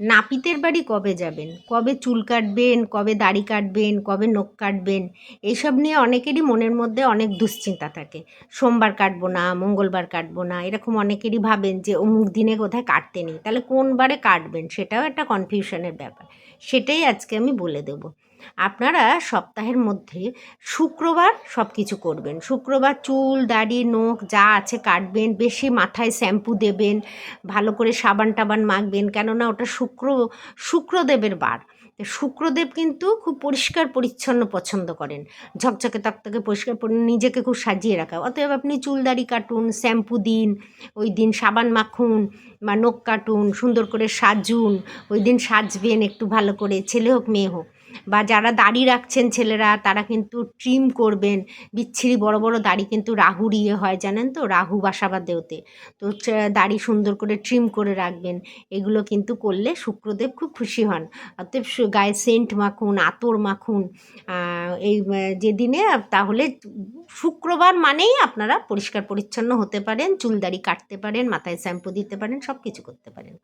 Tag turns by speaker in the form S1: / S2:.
S1: নাপিতের বাড়ি কবে যাবেন? কবে চুল কাটবেন? কবে দাড়ি কাটবেন? কবে নখ কাটবেন? এইসব নিয়ে অনেকেরই মনের মধ্যে অনেক দুশ্চিন্তা থাকে। সোমবার কাটবো না, মঙ্গলবার কাটবো না, এরকম অনেকেরই ভাবেন যে, অমুক দিনে কোথায় কাটতে নেই। তাহলে কোন বারে কাটবেন? সেটাও একটা কনফিউশনের ব্যাপার। সেটাই আজকে আমি বলে দেবো। আপনারা সপ্তাহের মধ্যে শুক্রবার সব কিছু করবেন। শুক্রবার চুল, দাড়ি, নখ যা আছে কাটবেন, বেশি মাথায় শ্যাম্পু দেবেন, ভালো করে সাবান টাবান মাখবেন, কেননা ওটা শুক্র, শুক্রদেবের বার। শুক্রদেব কিন্তু খুব পরিষ্কার, পরিচ্ছন্ন পছন্দ করেন। ঝকঝকে তকতকে পরিষ্কার পরি, নিজেকে খুব সাজিয়ে রাখা। অতএব আপনি চুল, দাড়ি কাটুন, শ্যাম্পু দিন, ওই দিন সাবান মাখুন বা নখ কাটুন, সুন্দর করে সাজুন, ওই দিন সাজবেন একটু ভালো করে, ছেলে হোক, মেয়ে হোক। বা যারা দাড়ি রাখছেন ছেলেরা, তারা কিন্তু ট্রিম করবেন। বিচ্ছিরি বড় বড় দাড়ি কিন্তু রাহুর ইয়ে হয়, জানেন তো? রাহু বাসাবাদ দেওতে তো দাড়ি সুন্দর করে ট্রিম করে রাখবেন। এগুলো কিন্তু করলে শুক্রদেব খুব খুশি হন। অতএব গায়ে সেন্ট মাখুন, আতর মাখুন এই যেদিনে তাহলে শুক্রবার মানেই আপনারা পরিষ্কার পরিচ্ছন্ন হতে পারেন, চুল দাড়ি কাটতে পারেন, মাথায় শ্যাম্পু দিতে পারেন সব কিছু করতে পারেন।